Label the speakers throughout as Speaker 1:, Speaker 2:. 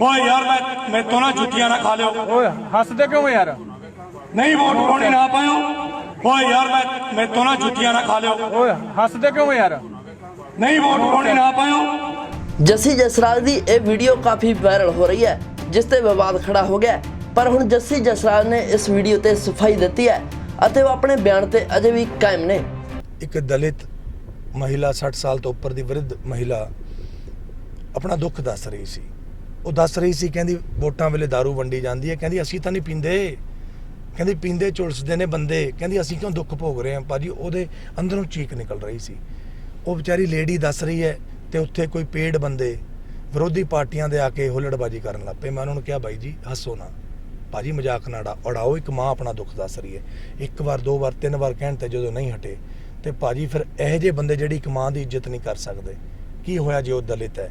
Speaker 1: ਓਏ ਯਾਰ ਮੈਂ ਮੈਂ ਤੋਂ ਨਾ ਜੁੱਤੀਆਂ ਨਾ ਖਾ ਲਿਓ।
Speaker 2: ਓਏ ਹੱਸਦੇ ਕਿਉਂ ਯਾਰ?
Speaker 1: ਨਹੀਂ ਵੋਟ ਪਾਉਣੀ ਨਾ ਪਾਇਓ। ਓਏ ਯਾਰ ਮੈਂ ਮੈਂ ਤੋਂ ਨਾ ਜੁੱਤੀਆਂ ਨਾ ਖਾ ਲਿਓ।
Speaker 2: ਓਏ ਹੱਸਦੇ ਕਿਉਂ ਯਾਰ?
Speaker 1: ਨਹੀਂ ਵੋਟ ਪਾਉਣੀ ਨਾ ਪਾਇਓ।
Speaker 3: ਜੱਸੀ ਜਸਰਾਜ ਦੀ ਇਹ ਵੀਡੀਓ ਕਾਫੀ ਵਾਇਰਲ ਹੋ ਰਹੀ ਹੈ ਜਿਸ ਤੇ ਵਿਵਾਦ ਖੜਾ ਹੋ ਗਿਆ। ਪਰ ਹੁਣ ਜੱਸੀ ਜਸਰਾਜ ਨੇ ਇਸ ਵੀਡੀਓ ਤੇ ਸਫ਼ਾਈ ਦਿੱਤੀ ਹੈ ਅਤੇ ਉਹ ਆਪਣੇ ਬਿਆਨ ਤੇ ਅਜੇ ਵੀ ਕਾਇਮ ਨੇ।
Speaker 4: ਇੱਕ ਦਲਿਤ ਮਹਿਲਾ 60 ਸਾਲ ਤੋਂ ਉੱਪਰ ਦੀ ਵਿਰਧ ਮਹਿਲਾ ਆਪਣਾ ਦੁੱਖ ਦੱਸ ਰਹੀ ਸੀ। ਉਹ ਦੱਸ ਰਹੀ ਸੀ, ਕਹਿੰਦੀ ਵੋਟਾਂ ਵੇਲੇ दारू ਵੰਡੀ ਜਾਂਦੀ ਹੈ। ਕਹਿੰਦੀ, ਅਸੀਂ ਤਾਂ ਨਹੀਂ ਪੀਂਦੇ। ਕਹਿੰਦੀ, ਪੀਂਦੇ ਝੁਲਸਦੇ ਨੇ ਬੰਦੇ। ਕਹਿੰਦੀ, ਅਸੀਂ ਕਿਉਂ ਦੁੱਖ ਭੋਗ ਰਹੇ ਹਾਂ? ਭਾਜੀ, ਉਹਦੇ ਅੰਦਰੋਂ ਚੀਕ ਨਿਕਲ ਰਹੀ ਸੀ। ਉਹ ਵਿਚਾਰੀ ਲੇਡੀ ਦੱਸ ਰਹੀ ਹੈ ਤੇ ਉੱਥੇ ਕੋਈ ਪੇੜ ਬੰਦੇ ਵਿਰੋਧੀ ਪਾਰਟੀਆਂ ਦੇ ਆ ਕੇ ਹੁੱਲੜਬਾਜੀ ਕਰਨ ਲੱਗ ਪਏ। ਮੈਂ ਉਹਨਾਂ ਨੂੰ ਕਿਹਾ, ਬਾਈ ਜੀ, ਹੱਸੋ ਨਾ। ਭਾਜੀ, ਮਜ਼ਾਕ ਨਾ ਉਡਾ- ਉਡਾਓ। ਇੱਕ ਮਾਂ ਆਪਣਾ ਦੁੱਖ ਦੱਸ ਰਹੀ ਹੈ। ਇੱਕ ਵਾਰ, ਦੋ ਵਾਰ, ਤਿੰਨ ਵਾਰ ਕਹਿਣ ਤੇ ਜਦੋਂ ਨਹੀਂ ਹਟੇ, ਤੇ ਭਾਜੀ ਫਿਰ ਇਹੋ ਜਿਹੇ ਬੰਦੇ ਜਿਹੜੀ ਇੱਕ ਮਾਂ ਦੀ ਇੱਜ਼ਤ ਨਹੀਂ ਕਰ ਸਕਦੇ। ਕੀ ਹੋਇਆ ਜੇ ਉਹ ਦਲਿਤ ਹੈ?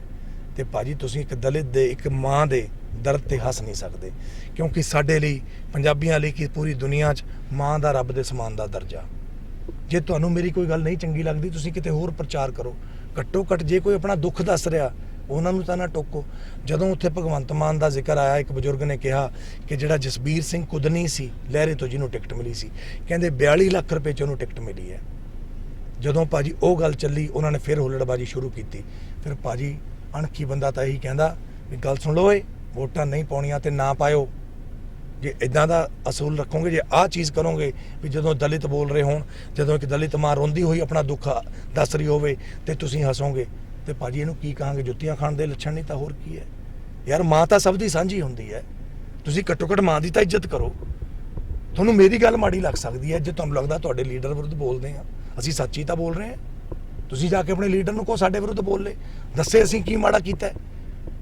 Speaker 4: ਤੇ ਭਾਜੀ ਤੁਸੀਂ ਇੱਕ ਦਲਿਤ ਦੇ, ਇੱਕ ਮਾਂ ਦੇ ਦਰਦ ਤੇ ਹੱਸ ਨਹੀਂ ਸਕਦੇ। ਕਿਉਂਕਿ ਸਾਡੇ ਲਈ, ਪੰਜਾਬੀਆਂ ਲਈ ਕਿ ਪੂਰੀ ਦੁਨੀਆ 'ਚ ਮਾਂ ਦਾ ਰੱਬ ਦੇ ਸਮਾਨ ਦਾ ਦਰਜਾ। ਜੇ ਤੁਹਾਨੂੰ ਮੇਰੀ ਕੋਈ ਗੱਲ ਨਹੀਂ ਚੰਗੀ ਲੱਗਦੀ, ਤੁਸੀਂ ਕਿਤੇ ਹੋਰ ਪ੍ਰਚਾਰ ਕਰੋ। ਘੱਟੋ ਘੱਟ ਜੇ ਕੋਈ ਆਪਣਾ ਦੁੱਖ ਦੱਸ ਰਿਹਾ, ਉਹਨਾਂ ਨੂੰ ਤਾਂ ਨਾ ਟੋਕੋ। ਜਦੋਂ ਉੱਥੇ ਭਗਵੰਤ ਮਾਨ ਦਾ ਜ਼ਿਕਰ ਆਇਆ, ਇੱਕ ਬਜ਼ੁਰਗ ਨੇ ਕਿਹਾ ਕਿ ਜਿਹੜਾ ਜਸਬੀਰ ਸਿੰਘ ਕੁਦਨੀ ਸੀ, ਲਹਿਰੇ ਤੋਂ ਜਿਹਨੂੰ ਟਿਕਟ ਮਿਲੀ ਸੀ, ਕਹਿੰਦੇ 42 ਲੱਖ ਰੁਪਏ ਚ ਉਹਨੂੰ ਟਿਕਟ ਮਿਲੀ ਹੈ। ਜਦੋਂ ਭਾਜੀ ਉਹ ਗੱਲ ਚੱਲੀ, ਉਹਨਾਂ ਨੇ ਫਿਰ ਹੁੱਲੜਬਾਜੀ ਸ਼ੁਰੂ ਕੀਤੀ। ਫਿਰ ਭਾਜੀ ਅਣਖੀ ਬੰਦਾ ਤਾਂ ਇਹੀ ਕਹਿੰਦਾ ਵੀ ਗੱਲ ਸੁਣ ਲਓ ਏ ਵੋਟਾਂ ਨਹੀਂ ਪਾਉਣੀਆਂ ਤੇ ਨਾ ਪਾਇਓ। ਜੇ ਇਦਾਂ ਦਾ ਅਸੂਲ ਰੱਖੋਗੇ, ਜੇ ਆਹ ਚੀਜ਼ ਕਰੋਗੇ ਵੀ ਜਦੋਂ ਦਲਿਤ ਬੋਲ ਰਹੇ ਹੋਣ, ਜਦੋਂ ਇੱਕ ਦਲਿਤ ਮਾਂ ਰੋਂਦੀ ਹੋਈ ਆਪਣਾ ਦੁੱਖ ਦੱਸ ਰਹੀ ਹੋਵੇ ਤੇ ਤੁਸੀਂ ਹੱਸੋਗੇ, ਤੇ ਭਾਜੀ ਇਹਨੂੰ ਕੀ ਕਹਾਂਗੇ? ਜੁੱਤੀਆਂ ਖਾਣ ਦੇ ਲੱਛਣ ਨਹੀਂ ਤਾਂ ਹੋਰ ਕੀ ਹੈ? ਯਾਰ ਮਾਂ ਤਾਂ ਸਭ ਦੀ ਸਾਂਝੀ ਹੁੰਦੀ ਹੈ। ਤੁਸੀਂ ਘੱਟੋ ਘੱਟ ਮਾਂ ਦੀ ਤਾਂ ਇੱਜ਼ਤ ਕਰੋ। ਤੁਹਾਨੂੰ ਮੇਰੀ ਗੱਲ ਮਾੜੀ ਲੱਗ ਸਕਦੀ ਹੈ, ਜੇ ਤੁਹਾਨੂੰ ਲੱਗਦਾ ਤੁਹਾਡੇ ਲੀਡਰ ਵਿਰੁੱਧ ਬੋਲਦੇ ਆ। ਅਸੀਂ ਸੱਚੀ ਤਾਂ ਬੋਲ ਰਹੇ ਹਾਂ। ਤੁਸੀਂ ਜਾ ਕੇ ਆਪਣੇ ਲੀਡਰ ਨੂੰ ਕਹੋ ਸਾਡੇ ਵਿਰੁੱਧ ਬੋਲ ਲੈ। ਦੱਸੇ ਅਸੀਂ ਕੀ ਮਾੜਾ ਕੀਤਾ।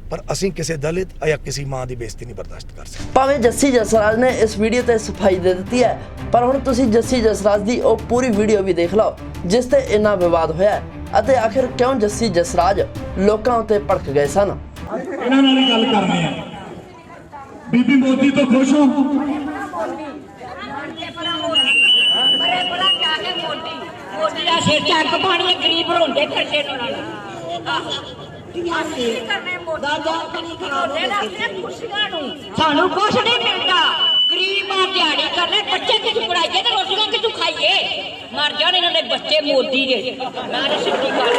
Speaker 4: ਪਰ ਅਸੀਂ ਕਿਸੇ ਦਲਿਤ ਜਾਂ ਕਿਸੇ ਮਾਂ ਦੀ ਬੇਇੱਜ਼ਤੀ ਨਹੀਂ ਬਰਦਾਸ਼ਤ ਕਰ ਸਕਦੇ।
Speaker 3: ਭਾਵੇਂ ਜੱਸੀ ਜਸਰਾਜ ਨੇ ਇਸ ਵੀਡੀਓ ਤੇ ਸਫ਼ਾਈ ਦੇ ਦਿੱਤੀ ਹੈ ਪਰ ਹੁਣ ਤੁਸੀਂ ਜੱਸੀ ਜਸਰਾਜ ਦੀ ਉਹ ਪੂਰੀ ਵੀਡੀਓ ਵੀ ਦੇਖ ਲਓ ਜਿਸ ਤੇ ਇੰਨਾ ਵਿਵਾਦ ਹੋਇਆ ਹੈ। ਅਤੇ ਆਖਿਰ ਕਿਉਂ ਜੱਸੀ ਜਸਰਾਜ ਲੋਕਾਂ ਉੱਤੇ ਭੜਕ ਗਏ ਸਨ?
Speaker 1: ਇਹਨਾਂ ਨਾਲ ਹੀ ਗੱਲ ਕਰਨੀ ਹੈ। ਬੀਬੀ ਮੋਦੀ ਤੋਂ ਖੁਸ਼ ਹੋ
Speaker 5: ਬਰੇ ਬੜਾ ਜਾ ਕੇ ਮੋਦੀ ਮੋਦੀ ਦਾ ਸਿਰ ਚੱਕ ਪਾਣੀ ਗਰੀਬ ਰੋਂਦੇ ਫਿਰਦੇ ਨੇ ਉਹਨਾਂ ਨੂੰ। ਅਸੀਂ ਕੀ ਕਰਨੇ ਮੋਦੀ ਰੋਂਦੇ ਨਾ ਆਪਣੇ ਖੁਸ਼ੀਆਂ ਨੂੰ। ਸਾਨੂੰ ਕੁਛ ਨਹੀਂ ਮਿਲਦਾ। ਗਰੀਬ ਆ ਦਿਹਾੜੀ ਕਰਨੇ ਬੱਚੇ ਕਿੱਥੋਂ ਪੜਾਈਏ ਤੇ ਰੋਟੀਆਂ ਕਿੱਥੋਂ ਖਾਈਏ? ਮਰ ਜਾਣ ਇਹਨਾਂ ਦੇ ਬੱਚੇ ਮੋਦੀ ਦੇ। ਮੈਂ ਤਾਂ ਸਿੱਧੀ ਗੱਲ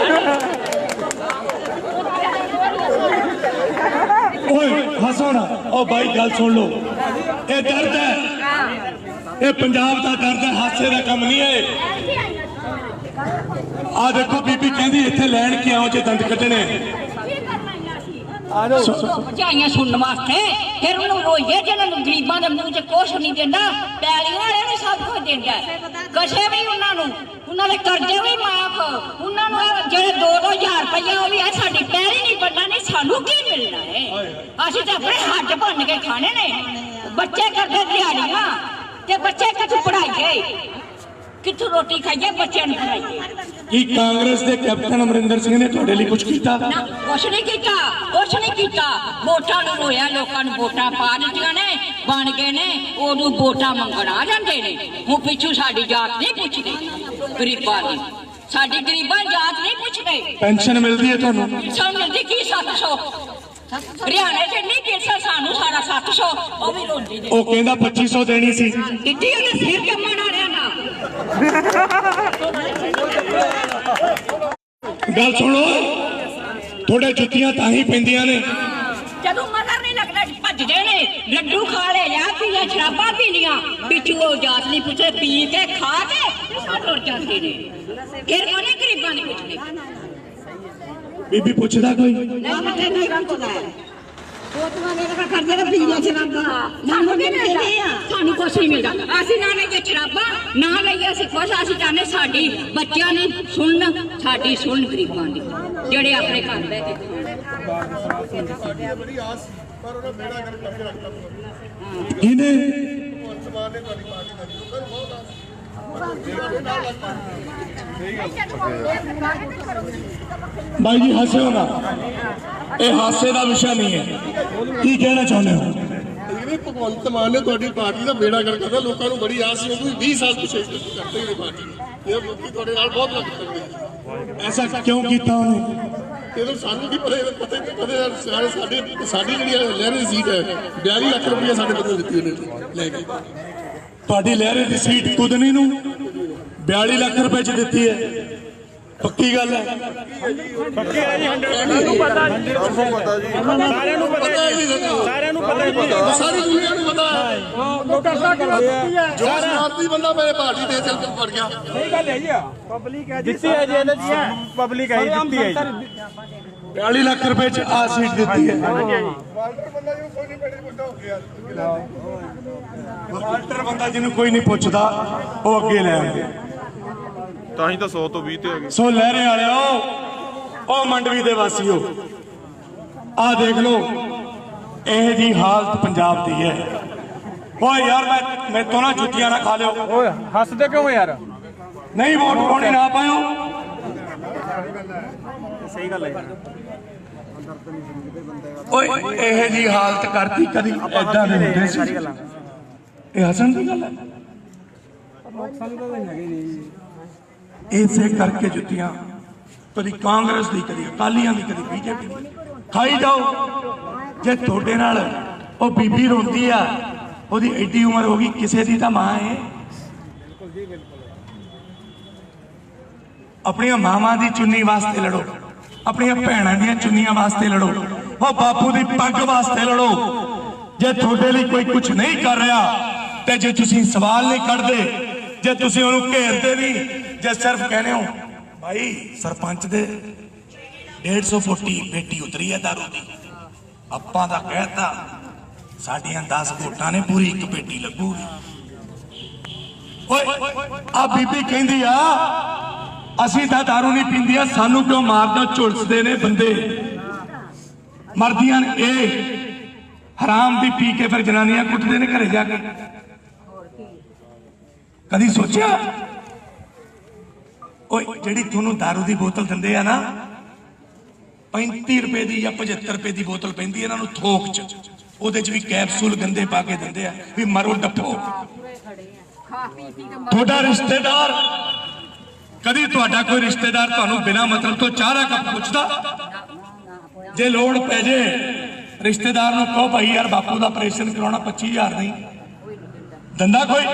Speaker 1: ਓਏ ਹੱਸੋ ਨਾ। ਓ ਬਾਈ ਗੱਲ ਸੁਣ ਲਓ। ਇਹ ਦਰਦ ਹੈ। ਇਹ ਪੰਜਾਬ ਦਾ ਦਰਦ ਹੈ ਹਾਸੇ ਦਾ ਕੰਮ ਨਹੀਂ ਹੈ ਆ ਦੇਖੋ ਬੀਬੀ ਕਹਿੰਦੀ ਇੱਥੇ ਲੈਣ ਕੇ ਆਓ ਜੇ ਦੰਦ ਕੱਢਣੇ?
Speaker 5: ਆ ਭਜਾਈਆਂ ਸੁਣਨ ਵਾਸਤੇ। ਫਿਰ ਉਹਨੂੰ ਰੋਈਏ ਜਿਹਨਾਂ ਨੂੰ ਗਰੀਬਾਂ ਦੇ ਮੂੰਹ 'ਚ ਕੁਛ ਨਹੀਂ ਦਿੰਦਾ। ਪੈਲੀਆਂ ਵਾਲਿਆਂ ਨੂੰ ਸਭ ਕੁਝ ਦਿੰਦਾ ਕਸ਼ੇ ਵੀ ਉਹਨਾਂ ਨੂੰ। ਉਹਨਾਂ ਦੇ ਕਰਜ਼ੇ ਵੀ ਮਾਫ। ਉਹਨਾਂ ਨੂੰ ਇਹ ਜਿਹੜੇ 2-2000 ਰੁਪਇਆ ਉਹ ਵੀ ਆ ਸਾਡੀ ਪੈਰੀ ਨਹੀਂ ਬੰਨਾ ਨਹੀਂ ਸਾਨੂੰ ਕੀ ਮਿਲਣਾ ਹੈ? ਅਸੀਂ ਤਾਂ ਆਪਣੇ ਹੱਥ ਭੰਨ ਕੇ ਖਾਣੇ ਨੇ। ਬੱਚੇ ਕਰਦੇ ਦਿਹਾੜੀਆਂ। ਤੇ ਬੱਚੇ ਕਿੱਥੋਂ ਪੜਾਈਏ ਕਿੱਥੋਂ ਰੋਟੀ ਖਾਈਏ ਬੱਚਿਆਂ ਨੂੰ ਖਵਾਈਏ
Speaker 1: ਕੀ ਕਾਂਗਰਸ ਦੇ ਕੈਪਟਨ ਅਮਰਿੰਦਰ ਸਿੰਘ ਨੇ ਤੁਹਾਡੇ ਲਈ ਕੁਝ ਕੀਤਾ?
Speaker 5: ਨਾ ਕੁਛ ਨਹੀਂ ਕੀਤਾ ਕੁਛ ਨਹੀਂ ਕੀਤਾ। ਵੋਟਾਂ ਨੂੰ ਰੋਇਆ ਲੋਕਾਂ ਨੂੰ ਵੋਟਾਂ ਪਾ ਦਿੱਤੀਆਂ ਨੇ ਬਣ ਗਏ ਨੇ ਉਦੋਂ ਵੋਟਾਂ ਮੰਗਣ ਆ ਜਾਂਦੇ ਨੇ। ਹੁਣ ਪਿੱਛੋਂ ਸਾਡੀ ਜਾਤ ਨਹੀਂ ਪੁੱਛਦੇ। ਗਰੀਬਾਂ ਦੀ। ਸਾਡੀ ਗਰੀਬਾਂ ਦੀ ਜਾਤ ਨਹੀਂ ਪੁੱਛਦੇ।
Speaker 1: ਪੈਨਸ਼ਨ ਮਿਲਦੀ ਹੈ ਤੁਹਾਨੂੰ?
Speaker 5: ਸਾਨੂੰ ਮਿਲਦੀ ਕੀ 700 ਹਰਿਆਣੇ ਚ ਨਹੀਂ ਕਿਸਾ ਸਾਨੂੰ ਸਾਡਾ 700 ਉਹ ਵੀ ਰੋਂਦੀ ਨੇ।
Speaker 1: ਉਹ ਕਹਿੰਦਾ 2500 ਦੇਣੀ ਸੀ।
Speaker 5: ਦਿੱਤੀ ਉਹਨੇ ਸਿਰ ਜੰਮਣ ਵਾਲਿਆਂ ਨਾਲ।
Speaker 1: ਗੱਲ ਸੁਣੋ ਤੁਹਾਡੇ ਜੁੱਤੀਆਂ ਤਾਂ ਹੀ ਪੈਂਦੀਆਂ ਨੇ।
Speaker 5: ਜਦੋਂ ਮਗਰ ਨਹੀਂ ਲੱਗਦਾ ਭੱਜਦੇ ਨੇ। ਲੱਡੂ ਖਾ ਲੈ ਜਾਂ ਪੀਆ ਸ਼ਰਾਬਾਂ ਪੀ ਲੀਆਂ ਪਿੱਛੂ ਉਹ ਜਾਤ ਨਹੀਂ ਪੁੱਛੇ ਪੀ ਕੇ ਖਾ ਕੇ ਟੁੱਟ ਜਾਂਦੇ ਨੇ। ਫਿਰ ਕੋਨੇ ਗਰੀਬਾਂ ਦੀ ਪੁੱਛਦੇ
Speaker 1: ਬੀਬੀ ਪੁੱਛਦਾ ਕੋਈ?
Speaker 5: ਨਹੀਂ ਮੱਥੇ ਨਹੀਂ ਪੁੱਛਦਾ ਫੋਟੋਆਂ ਨੇ ਲਗਾ ਕਰਦੇ ਨੇ ਪੀਆ ਸ਼ਰਾਬਾਂ ਸਾਨੂੰ ਕੀ ਮਿਲਦਾ? ਸਾਨੂੰ ਕੁਛ ਨਹੀਂ ਮਿਲਦਾ। ਅਸੀਂ ਨਾ ਲਈਏ ਸ਼ਰਾਬਾਂ ਨਾ ਲਈਏ ਅਸੀਂ ਕੁਛ। ਅਸੀਂ ਚਾਹੁੰਦੇ ਸਾਡੀ ਬੱਚਿਆਂ ਨੇ ਸੁਣਨ ਸਾਡੀ ਸੁਣਨ ਗਰੀਬਾਂ ਦੀ ਜਿਹੜੇ ਆਪਣੇ ਘਰ ਬਹਿ ਕੇ
Speaker 1: ਕਿਹਨੇ? ਬਾਈ ਜੀ ਹੱਸਿਓ ਨਾ। ਇਹ ਹਾਸੇ ਦਾ ਵਿਸ਼ਾ ਨਹੀਂ ਹੈ। ਕੀ ਕਹਿਣਾ ਚਾਹੁੰਦੇ ਹੋ?
Speaker 6: ਜਿਹੜੇ ਭਗਵੰਤ ਮਾਨ ਨੇ ਤੁਹਾਡੀ ਪਾਰਟੀ ਦਾ ਬੇੜਾ ਕਰ ਕਰਦਾ। ਲੋਕਾਂ ਨੂੰ ਬੜੀ ਆਸ ਸੀ ਉਹ ਵੀ 20 ਸਾਲ ਪਿੱਛੇ ਕਰਦੇ ਨੇ ਪਾਰਟੀ। ਇਹ ਲੋਕੀ ਤੁਹਾਡੇ ਨਾਲ ਬਹੁਤ ਲੱਗ ਸਕਦੇ
Speaker 1: ਐਸਾ ਕਿਉਂ ਕੀਤਾ ਉਹਨੇ?
Speaker 6: ਇਹਨੂੰ ਸਾਨੂੰ ਕੀ ਪਤਾ ਪਤਾ ਨਹੀਂ ਪਤਾ ਸਾਡੀ ਸਾਡੀ ਜਿਹੜੀ ਲਹਿਰੀ ਸੀਟ ਹੈ 42 ਲੱਖ ਰੁਪਏ ਸਾਡੇ ਬੰਦੇ ਦਿੱਤੀ ਉਹਨੇ ਲੈ ਕੇ।
Speaker 4: ਤੁਹਾਡੀ ਲਹਿਰੇ ਦੀ ਸੀਟ ਕੁਦਨੀ ਨੂੰ 42 ਲੱਖ ਰੁਪਏ ਚ ਦਿੱਤੀ ਹੈ। ਪੱਕੀ ਗੱਲ ਹੈ।
Speaker 2: ਸਾਰਿਆਂ ਨੂੰ ਪਤਾ ਜੀ। ਸਾਰਿਆਂ ਨੂੰ ਪਤਾ ਜੀ। ਸਾਰਿਆਂ ਨੂੰ ਪਤਾ ਜੀ।
Speaker 6: ਸਾਰੀ ਦੁਨੀਆ ਨੂੰ ਪਤਾ ਹੈ। ਜੋ। ਸ਼ਰਾਰਤੀ ਬੰਦਾ ਮੇਰੇ ਪਾਰਟੀ ਦੇ ਚੱਲ ਪੜ ਗਿਆ।
Speaker 2: ਸਹੀ ਗੱਲ ਹੈ ਜੀ ਪਬਲਿਕ ਹੈ ਜੀ ਦਿੱਤੀ ਹੈ ਜੀ ਇਹਦੇ ਚ ਪਬਲਿਕ ਹੈ। ਜੀ ਦਿੱਤੀ ਹੈ ਜੀ।
Speaker 4: 42 ਲੱਖ ਰੁਪਏ ਚ ਆ ਸੀਟ ਦਿੱਤੀ ਹੈ। ਵਾਲਟਰ ਬੰਦਾ ਜਿਹਨੂੰ ਕੋਈ ਨਹੀਂ ਪੁੱਛਦਾ ਉਹ ਅੱਗੇ ਲੈ ਆਉਂਦੇ।
Speaker 7: ਤਾਂ ਹੀ ਤਾਂ 100 ਤੋਂ 20 ਤੇ ਹੋ ਗਏ
Speaker 4: ਸੋ ਲਹਿਰੇ ਵਾਲਿਓ ਉਹ ਮੰਡਵੀ ਦੇ ਵਾਸੀਓ ਆਹ ਦੇਖ ਲਓ ਇਹ ਜੀ ਹਾਲਤ ਪੰਜਾਬ ਦੀ ਹੈ। ਓਏ ਯਾਰ ਮੈਂ ਮੈਂ ਤੋਂ ਨਾ ਜੁੱਤੀਆਂ ਨਾ ਖਾ ਲਿਓ।
Speaker 2: ਓਏ ਹੱਸਦੇ ਕਿਉਂ ਯਾਰ?
Speaker 4: ਨਹੀਂ ਵੋਟ ਪਾਉਣੀ ਨਾ ਪਾਇਓ।
Speaker 2: ਸਹੀ ਗੱਲ ਹੈ।
Speaker 4: ਓਏ ਇਹ ਜੀ ਹਾਲਤ ਕਰਤੀ ਕਦੀ ਐਦਾਂ ਦੇ ਹੁੰਦੇ ਸੀ? ਇਹ ਹਸਨ ਦੀ ਗੱਲ ਹੈ? ਇਸੇ ਕਰਕੇ ਜੁੱਤੀਆਂ ਕਦੀ ਕਾਂਗਰਸ ਦੀ ਕਦੀ ਅਕਾਲੀਆਂ ਦੀ ਕਦੀ ਬੀਜੇਪੀ ਦੀ। ਖਾਈ ਜਾਓ। ਜੇ ਤੁਹਾਡੇ ਨਾਲ ਉਹ ਬੀਬੀ ਰੋਂਦੀ ਆ ਉਹਦੀ ਐਡੀ ਉਮਰ ਹੋ ਗਈ ਕਿਸੇ ਦੀ ਤਾਂ ਮਾਂ ਹੈ। ਆਪਣੀਆਂ ਮਾਵਾਂ ਦੀ ਚੁੰਨੀ ਵਾਸਤੇ ਲੜੋ। ਆਪਣੀਆਂ ਭੈਣਾਂ ਦੀਆਂ ਚੁੰਨੀਆਂ ਵਾਸਤੇ ਲੜੋ। ਉਹ ਬਾਪੂ ਦੀ ਪੱਗ ਵਾਸਤੇ ਲੜੋ। ਜੇ ਤੁਹਾਡੇ ਲਈ ਕੋਈ ਕੁਝ ਨਹੀਂ ਕਰ ਰਿਹਾ, ਤੇ ਜੇ ਤੁਸੀਂ ਸਵਾਲ ਨਹੀਂ ਕੱਢਦੇ, ਜੇ ਤੁਸੀਂ ਉਹਨੂੰ ਘੇਰਦੇ ਨਹੀਂ, ਜੇ ਸਿਰਫ ਕਹਿੰਦੇ ਹੋ, ਭਾਈ, ਸਰਪੰਚ ਦੇ 150 ਫੁੱਟੀ ਬੇਟੀ ਉਤਰੀ ਹੈ ਦਾਰੂ ਦੀ। ਆਪਾਂ ਦਾ ਕਹਿਤਾ, ਸਾਡੀਆਂ 10 ਵੋਟਾਂ ਨੇ ਪੂਰੀ ਇੱਕ ਬੇਟੀ ਲੱਗੂਗੀ ਓਏ ਆ ਬੀਬੀ ਕਹਿੰਦੀ ਆ ਅਸੀਂ ਤਾਂ ਦਾਰੂ ਨਹੀਂ ਪੀਂਦੀਆਂ ਸਾਨੂੰ ਕਿਉਂ ਮਾਰਦੇ ਹੋ? ਝੁਲਸਦੇ ਨੇ ਬੰਦੇ। ਮਰਦੀਆਂ ਨੇ। ਇਹ ਹਰਾਮ ਦੀ ਪੀ ਕੇ ਫਿਰ ਜਨਾਨੀਆਂ ਕੁੱਟਦੇ ਨੇ ਘਰੇ ਜਾ ਕੇ। ਕਦੀ ਸੋਚਿਆ? ਓਏ ਜਿਹੜੀ ਤੁਹਾਨੂੰ ਦਾਰੂ ਦੀ ਬੋਤਲ ਦਿੰਦੇ ਆ ਨਾ 35 ਰੁਪਏ ਦੀ ਜਾਂ 75 ਰੁਪਏ ਦੀ ਬੋਤਲ ਪੈਂਦੀ ਇਹਨਾਂ ਨੂੰ ਥੋਕ ਚ। ਉਹਦੇ ਚ ਵੀ ਕੈਪਸੂਲ ਗੰਦੇ ਪਾ ਕੇ ਦਿੰਦੇ ਆ ਵੀ ਮਰੋ ਡੱਫੋ। ਤੁਹਾਡਾ ਰਿਸ਼ਤੇਦਾਰ ਕਦੀ ਤੁਹਾਡਾ ਕੋਈ ਰਿਸ਼ਤੇਦਾਰ ਤੁਹਾਨੂੰ ਬਿਨਾਂ ਮਤਲਬ ਤੋਂ ਚਾਹ ਦਾ ਕੱਪ ਪੁੱਛਦਾ? ਜੇ ਲੋੜ ਪੈ ਜੇ, ਰਿਸ਼ਤੇਦਾਰ ਨੂੰ ਕਹੋ ਭਾਈ ਯਾਰ ਬਾਪੂ ਦਾ ਆਪਰੇਸ਼ਨ ਕਰਾਉਣਾ 25000 ਨਹੀਂ। ਦਿੰਦਾ ਕੋਈ?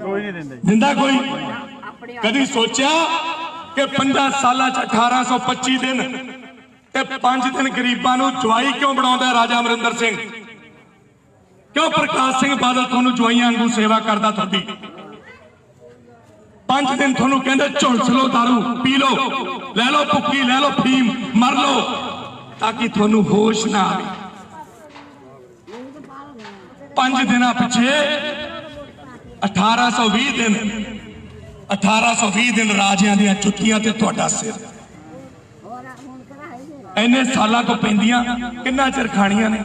Speaker 2: ਕੋਈ ਨਹੀਂ ਦਿੰਦੇ
Speaker 4: ਦਿੰਦਾ ਕੋਈ? ਕਦੀ ਸੋਚਿਆ ਕਿ 50 ਸਾਲਾਂ ਚ 1825 ਦਿਨ ਤੇ 5 ਦਿਨ ਗਰੀਬਾਂ ਨੂੰ ਜਵਾਈ ਕਿਉਂ ਬਣਾਉਂਦਾ ਰਾਜਾ ਅਮਰਿੰਦਰ ਸਿੰਘ? ਕਿਉਂ ਪ੍ਰਕਾਸ਼ ਸਿੰਘ ਬਾਦਲ ਤੁਹਾਨੂੰ ਜਵਾਈਆਂ ਵਾਂਗੂ ਸੇਵਾ ਕਰਦਾ ਤੁਹਾਡੀ? ਪੰਜ ਦਿਨ ਤੁਹਾਨੂੰ ਕਹਿੰਦੇ ਝੁਲਸ ਲਓ ਦਾਰੂ, ਪੀ ਲਓ। ਲੈ ਲਓ ਭੁੱਕੀ, ਲੈ ਲਓ ਫੀਮ, ਮਰ ਲਓ। ਤਾਂ ਕਿ ਤੁਹਾਨੂੰ ਹੋਸ਼ ਨਾ ਆਵੇ। ਪੰਜ ਦਿਨਾਂ ਪਿੱਛੇ 1820 ਦਿਨ 1820 ਦਿਨ ਰਾਜਿਆਂ ਦੀਆਂ ਜੁੱਤੀਆਂ ਤੇ ਤੁਹਾਡਾ ਸਿਰ। ਇੰਨੇ ਸਾਲਾਂ ਤੋਂ ਪੈਂਦੀਆਂ, ਕਿੰਨਾ ਚਿਰ ਖਾਣੀਆਂ ਨੇ?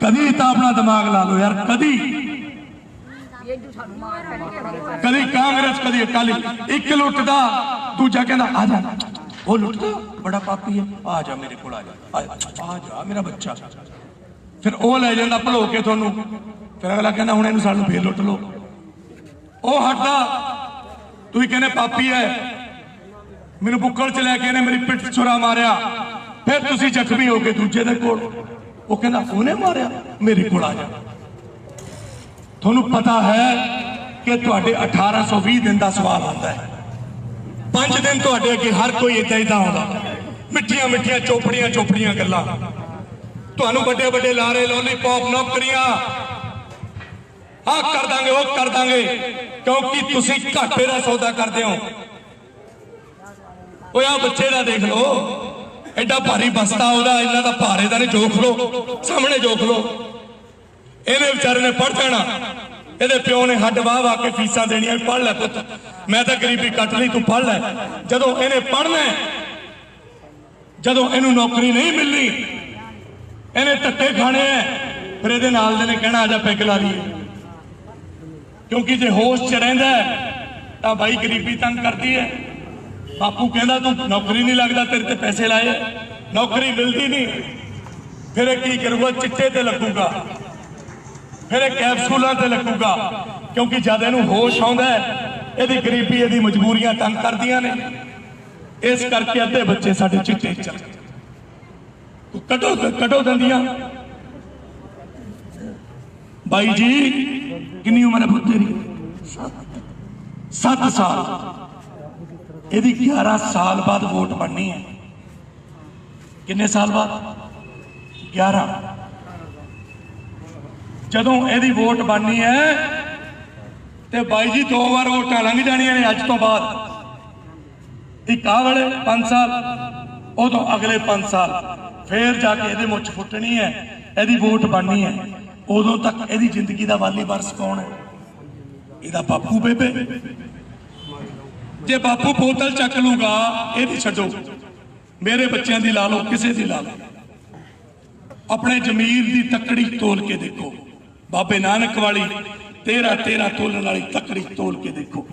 Speaker 4: ਕਦੀ ਤਾਂ ਆਪਣਾ ਦਿਮਾਗ ਲਾ ਲਓ ਯਾਰ, ਕਦੀ। ਕਦੀ ਕਾਂਗਰਸ ਕਦੀ ਅਕਾਲੀ। ਇੱਕ ਲੁੱਟਦਾ ਦੂਜਾ ਕਹਿੰਦਾ ਆ ਜਾ ਉਹ ਲੁੱਟਦਾ ਬੜਾ ਪਾਪੀ ਹੈ। ਆ ਜਾ ਮੇਰੇ ਕੋਲ ਆ ਜਾ ਆ ਜਾ, ਮੇਰਾ ਬੱਚਾ। ਫਿਰ ਉਹ ਲੈ ਜਾਂਦਾ ਭਲੋ ਕੇ ਤੁਹਾਨੂੰ। ਫਿਰ ਅਗਲਾ ਕਹਿੰਦਾ ਹੁਣ ਇਹਨੂੰ ਸਾਨੂੰ ਫੇਰ ਲੁੱਟ ਲਓ। ਉਹ ਹਟਦਾ। ਤੁਸੀਂ ਕਹਿੰਦੇ ਪਾਪੀ ਹੈ। ਮੈਨੂੰ ਬੁੱਕਲ ਚ ਲੈ ਕੇ ਇਹਨੇ ਮੇਰੀ ਪਿੱਠ ਛੁਰਾ ਮਾਰਿਆ। ਫਿਰ ਤੁਸੀਂ ਜ਼ਖਮੀ ਹੋ ਕੇ ਦੂਜੇ ਦੇ ਕੋਲ। ਉਹ ਕਹਿੰਦਾ ਉਹਨੇ ਮਾਰਿਆ। ਮੇਰੇ ਕੋਲ ਆ ਜਾ। ਤੁਹਾਨੂੰ ਪਤਾ ਹੈ ਕਿ ਤੁਹਾਡੇ 1820 ਦਿਨ ਦਾ ਸਵਾਲ ਆਉਂਦਾ ਹੈ। ਪੰਜ ਦਿਨ ਤੁਹਾਡੇ ਅੱਗੇ ਹਰ ਕੋਈ ਇਦਾਂ ਇਦਾਂ ਆਉਂਦਾ। ਮਿੱਠੀਆਂ ਮਿੱਠੀਆਂ, ਚੋਪੜੀਆਂ ਚੋਪੜੀਆਂ ਗੱਲਾਂ। ਤੁਹਾਨੂੰ ਵੱਡੇ ਵੱਡੇ ਲਾਰੇ ਲੋਲੀਪੌਪ ਨੌਕਰੀਆਂ ਆ ਕਰ ਦਾਂਗੇ, ਉਹ ਕਰ ਦਾਂਗੇ, ਕਿਉਂਕਿ ਤੁਸੀਂ ਘਾਟੇ ਦਾ ਸੌਦਾ ਕਰਦੇ ਹੋ। ਓਏ ਆ ਬੱਚੇ ਦਾ ਦੇਖ ਲਓ। ਐਡਾ ਭਾਰੀ ਬਸਤਾ ਉਹਦਾ, ਇਹਨਾਂ ਦਾ ਭਾਰੇ ਦਾ ਨੇ ਜੋਖ ਲਓ। ਸਾਹਮਣੇ ਜੋਖ ਲਓ। ਇਹਨੇ ਵਿਚਾਰੇ ਨੇ ਪੜ ਜਾਣਾ। ਇਹਦੇ ਪਿਓ ਨੇ ਹੱਡ ਵਾਹ ਵਾ ਕੇ ਫੀਸਾਂ ਦੇਣੀਆਂ ਵੀ ਪੜ ਲੈ ਪੁੱਤ। ਮੈਂ ਤਾਂ ਗਰੀਬੀ ਕੱਟ ਲਈ, ਤੂੰ ਪੜ ਲੈ। ਜਦੋਂ ਇਹਨੇ ਪੜਨਾ ਜਦੋਂ ਇਹਨੂੰ ਨੌਕਰੀ ਨਹੀਂ ਮਿਲਣੀ, ਇਹਨੇ ਧੱਕੇ ਖਾਣੇ ਐ ਫਿਰ ਇਹਦੇ ਨਾਲ ਦੇ ਨੇ ਕਹਿਣਾ, ਆ ਜਾ ਪੈਗ ਲਾ ਲਈਏ। ਕਿਉਂਕਿ ਜੇ ਹੋਸ਼ 'ਚ ਰਹਿੰਦਾ ਤਾਂ ਬਾਈ ਗਰੀਬੀ ਤੰਗ ਕਰਦੀ ਹੈ। ਬਾਪੂ ਕਹਿੰਦਾ, ਤੂੰ ਨੌਕਰੀ ਨਹੀਂ ਲੱਗਦਾ, ਤੇਰੇ ਤੇ ਪੈਸੇ ਲਾਏ। ਨੌਕਰੀ ਮਿਲਦੀ ਨਹੀਂ। ਫਿਰ ਇਹ ਕੀ ਕਰੂਗਾ? ਚਿੱਟੇ ਤੇ ਲੱਗੂਗਾ। ਫਿਰ ਇਹ ਕੈਪਸੂਲਾਂ ਤੇ ਲੱਗੂਗਾ, ਕਿਉਂਕਿ ਜਦ ਇਹਨੂੰ ਹੋਸ਼ ਆਉਂਦਾ ਇਹਦੀ ਗਰੀਬੀ, ਇਹਦੀ ਮਜਬੂਰੀਆਂ ਤੰਗ ਕਰਦੀਆਂ ਨੇ। ਇਸ ਕਰਕੇ ਅੱਧੇ ਬੱਚੇ ਸਾਡੇ ਚਿੱਟੇ ਚੱਲ ਕਟੋ ਕਟੋ ਦੰਦੀਆਂ। ਬਾਈ ਜੀ, ਕਿੰਨੀ ਉਮਰ ਹੈ ਪੁੱਤ ਤੇਰੀ? 7 ਸਾਲ। ਇਹਦੀ 11 ਸਾਲ ਬਾਅਦ ਵੋਟ ਬਣਨੀ ਹੈ। ਕਿੰਨੇ ਸਾਲ ਬਾਅਦ? 11 ਜਦੋਂ ਇਹਦੀ ਵੋਟ ਬਣਨੀ ਹੈ, ਤੇ ਬਾਈ ਜੀ ਦੋ ਵਾਰ ਵੋਟਾਂ ਲੰਘ ਜਾਣੀਆਂ ਨੇ ਅੱਜ ਤੋਂ ਬਾਅਦ। ਇੱਕ ਆਹ ਵਾਲੇ 5 ਸਾਲ, ਉਦੋਂ ਅਗਲੇ 5 ਸਾਲ। ਫੇਰ ਜਾ ਕੇ ਇਹਦੇ ਮੁੱਛ ਫੁੱਟਣੀ ਹੈ, ਇਹਦੀ ਵੋਟ ਬਣਨੀ ਹੈ। ਉਦੋਂ ਤੱਕ ਇਹਦੀ ਜ਼ਿੰਦਗੀ ਦਾ ਵਾਲੀ ਵਰਸ ਕੌਣ ਹੈ? ਇਹਦਾ ਬਾਪੂ ਬੇਬੇ। ਜੇ ਬਾਪੂ ਬੋਤਲ ਚੱਕ ਲੂਗਾ ਇਹ ਨਹੀਂ ਛੱਡੋ। ਮੇਰੇ ਬੱਚਿਆਂ ਦੀ ਲਾ ਲਓ, ਕਿਸੇ ਦੀ ਲਾ ਲਓ। ਆਪਣੇ ਜ਼ਮੀਰ ਦੀ ਤੱਕੜੀ ਤੋਲ ਕੇ ਦੇਖੋ। ਬਾਬੇ ਨਾਨਕ ਵਾਲੀ ਤੇਰਾ ਤੇਰਾ ਤੋਲਣ ਵਾਲੀ ਤਕੜੀ ਤੋਲ ਕੇ ਦੇਖੋ।